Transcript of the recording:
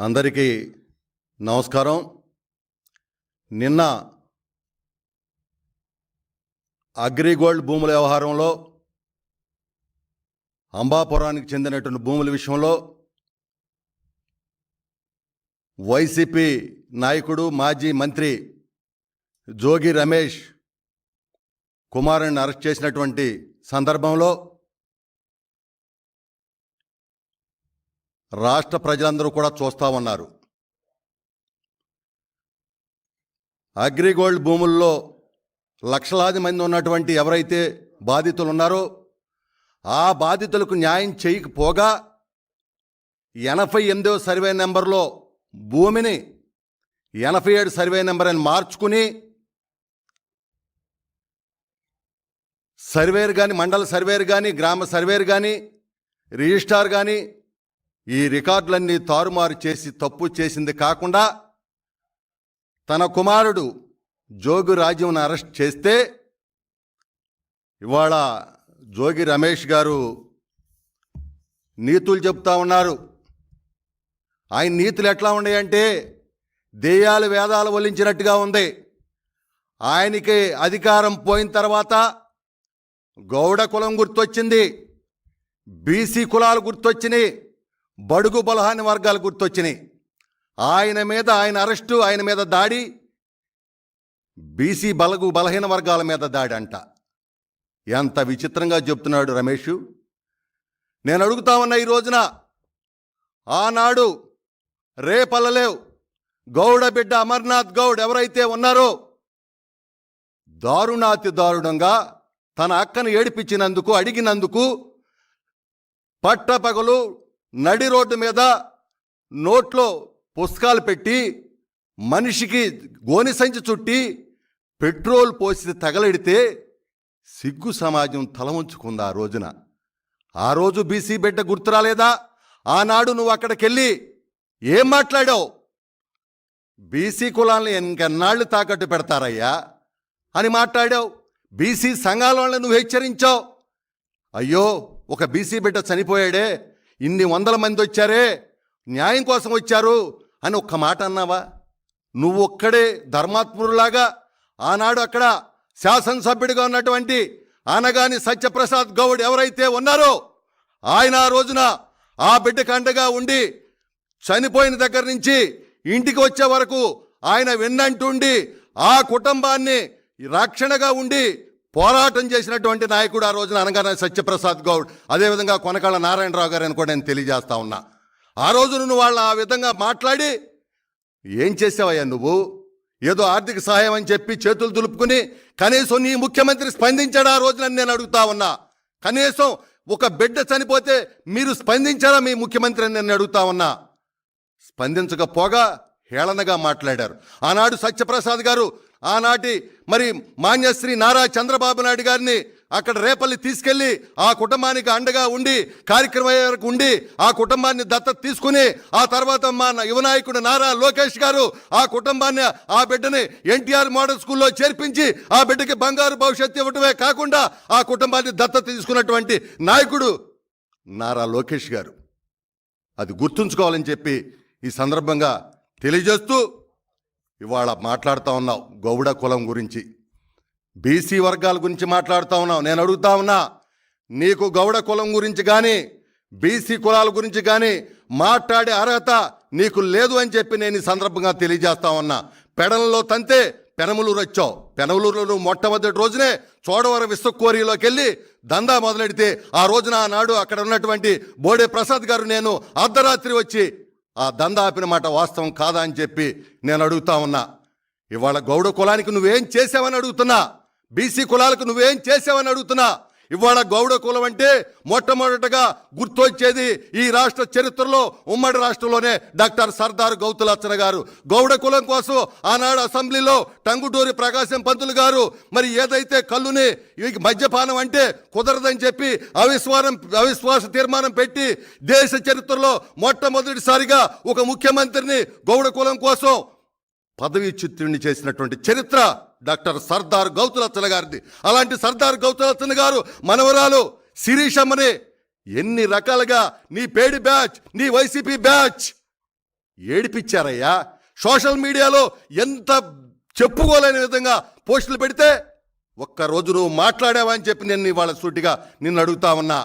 అందరికీ నమస్కారం. నిన్న అగ్రిగోల్డ్ భూముల వ్యవహారంలో అంబాపురానికి చెందినటువంటి భూముల విషయంలో వైసీపీ నాయకుడు మాజీ మంత్రి జోగి రమేష్ కుమారుని అరెస్ట్ చేసినటువంటి సందర్భంలో రాష్ట్ర ప్రజలందరూ కూడా చూస్తా ఉన్నారు. అగ్రిగోల్డ్ భూముల్లో లక్షలాది మంది ఉన్నటువంటి ఎవరైతే బాధితులు ఉన్నారో ఆ బాధితులకు న్యాయం చేయకపోగా ఎనభై ఎనిమిదవ సర్వే నెంబర్లో భూమిని ఎనభై ఏడు సర్వే నెంబర్ అని మార్చుకుని సర్వేర్ కానీ మండల సర్వేర్ కానీ గ్రామ సర్వేర్ కానీ రిజిస్ట్రార్ కానీ ఈ రికార్డులన్నీ తారుమారు చేసి తప్పు చేసింది కాకుండా తన కుమారుడు జోగి రాజ్యంను అరెస్ట్ చేస్తే ఇవాళ జోగి రమేష్ గారు నీతులు చెప్తా ఉన్నారు. ఆయన నీతులు ఎట్లా ఉన్నాయంటే దేయాలు వేదాలు వలించినట్టుగా ఉంది. ఆయనకి అధికారం పోయిన తర్వాత గౌడ కులం గుర్తొచ్చింది బీసీ కులాలు గుర్తొచ్చినాయి. బడుగు బలహాని వర్గాలు గుర్తొచ్చినాయి. ఆయన మీద ఆయన అరెస్టు ఆయన మీద దాడి బీసీ బలగు బలహీన వర్గాల మీద దాడి అంట. ఎంత విచిత్రంగా చెప్తున్నాడు రమేష్. నేను అడుగుతా ఉన్నా ఈ రోజున ఆనాడు రేపల్లలేవు గౌడ బిడ్డ అమర్నాథ్ గౌడ్ ఎవరైతే ఉన్నారో దారుణాతి దారుణంగా తన అక్కను ఏడిపించినందుకు అడిగినందుకు పట్టపగలు నడి రోడ్డు మీద నోట్లో పుస్తకాలు పెట్టి మనిషికి గోని సంచి చుట్టి పెట్రోల్ పోసి తగలెడితే సిగ్గు సమాజం తల ఉంచుకుందా ఆ రోజున. ఆ రోజు బీసీ బిడ్డ గుర్తురాలేదా? ఆనాడు నువ్వు అక్కడికెళ్ళి ఏం మాట్లాడావు? బీసీ కులాలను ఇంకెన్నాళ్ళు తాకట్టు పెడతారయ్యా అని మాట్లాడావు. బీసీ సంఘాల వాళ్ళని నువ్వు హెచ్చరించావు. అయ్యో ఒక బీసీ బిడ్డ చనిపోయాడే ఇన్ని వందల మంది వచ్చారే న్యాయం కోసం వచ్చారు అని ఒక్క మాట అన్నావా? నువ్వు ఒక్కడే ధర్మాత్ముడులాగా ఆనాడు అక్కడ శాసనసభ్యుడిగా ఉన్నటువంటి ఆనగాని సత్యప్రసాద్ గౌడ్ ఎవరైతే ఉన్నారో ఆయన ఆ రోజున ఆ బిడ్డకు అండగా ఉండి చనిపోయిన దగ్గర నుంచి ఇంటికి వచ్చే వరకు ఆయన విన్నంటుండి ఆ కుటుంబాన్ని రక్షణగా ఉండి పోరాటం చేసినటువంటి నాయకుడు ఆ రోజున అనగానే సత్యప్రసాద్ గౌడ్ అదేవిధంగా కొనకాళ్ళ నారాయణరావు గారు అని కూడా నేను తెలియజేస్తా ఉన్నా. ఆ రోజు నువ్వు వాళ్ళ ఆ విధంగా మాట్లాడి ఏం చేసావయ్యా నువ్వు? ఏదో ఆర్థిక సహాయం అని చెప్పి చేతులు దులుపుకుని కనీసం నీ ముఖ్యమంత్రి స్పందించాడా ఆ రోజున నేను అడుగుతా ఉన్నా? కనీసం ఒక బిడ్డ చనిపోతే మీరు స్పందించారా మీ ముఖ్యమంత్రి అని నేను అడుగుతా ఉన్నా? స్పందించకపోగా హేళనగా మాట్లాడారు. ఆనాడు సత్యప్రసాద్ గారు ఆనాటి మరి మాన్యశ్రీ నారా చంద్రబాబు నాయుడు గారిని అక్కడ రేపల్లి తీసుకెళ్ళి ఆ కుటుంబానికి అండగా ఉండి కార్యక్రమం అయ్యే వరకు ఉండి ఆ కుటుంబాన్ని దత్తత తీసుకుని ఆ తర్వాత మా యువనాయకుడు నారా లోకేష్ గారు ఆ కుటుంబాన్ని ఆ బిడ్డని ఎన్టీఆర్ మోడల్ స్కూల్లో చేర్పించి ఆ బిడ్డకి బంగారు భవిష్యత్తు ఇవ్వటమే కాకుండా ఆ కుటుంబాన్ని దత్తత తీసుకున్నటువంటి నాయకుడు నారా లోకేష్ గారు. అది గుర్తుంచుకోవాలని చెప్పి ఈ సందర్భంగా తెలియజేస్తూ ఇవాళ మాట్లాడుతూ ఉన్నావు గౌడ కులం గురించి. బీసీ వర్గాల గురించి మాట్లాడుతూ ఉన్నావు. నేను అడుగుతా ఉన్నా నీకు గౌడ కులం గురించి కానీ బీసీ కులాల గురించి కానీ మాట్లాడే అర్హత నీకు లేదు అని చెప్పి నేను ఈ సందర్భంగా తెలియజేస్తా ఉన్నా. పెడలలో తంతే పెనమలూరు వచ్చావు. పెనమలూరులో నువ్వు మొట్టమొదటి రోజునే చోడవరం విశ్వకోరిలోకి వెళ్ళి దందా మొదలెడితే ఆ రోజున ఆనాడు అక్కడ ఉన్నటువంటి బోడే ప్రసాద్ గారు నేను అర్ధరాత్రి వచ్చి ఆ దందా ఆపిన మాట వాస్తవం కాదా అని చెప్పి నేను అడుగుతా ఉన్నా. ఇవాళ గౌడ కులానికి నువ్వేం చేసావని అడుగుతున్నా. బీసీ కులాలకు నువ్వేం చేసావని అడుగుతున్నా. ఇవాళ గౌడ కులం అంటే మొట్టమొదటగా గుర్తొచ్చేది ఈ రాష్ట్ర చరిత్రలో ఉమ్మడి రాష్ట్రంలోనే డాక్టర్ సర్దార్ గౌతులచ్చన గారు. గౌడ కులం కోసం ఆనాడు అసెంబ్లీలో టంగుటూరి ప్రకాశం పంతులు గారు మరి ఏదైతే కళ్ళుని మద్యపానం అంటే కుదరదని చెప్పి అవిశ్వాసం అవిశ్వాస తీర్మానం పెట్టి దేశ చరిత్రలో మొట్టమొదటిసారిగా ఒక ముఖ్యమంత్రిని గౌడ కులం కోసం పదవి చిత్రుణ్ణి చేసినటువంటి చరిత్ర డాక్టర్ సర్దార్ గౌతులత్తన గారిది. అలాంటి సర్దార్ గౌతులత్తన గారు మనవరాలు శిరీషమ్మని ఎన్ని రకాలుగా నీ పేడి బ్యాచ్ నీ వైసీపీ బ్యాచ్ ఏడిపించారయ్యా సోషల్ మీడియాలో ఎంత చెప్పుకోలేని విధంగా పోస్టులు పెడితే ఒక్కరోజు నువ్వు మాట్లాడావా అని చెప్పి నేను ఇవాళ సూటిగా నిన్ను అడుగుతా ఉన్నా.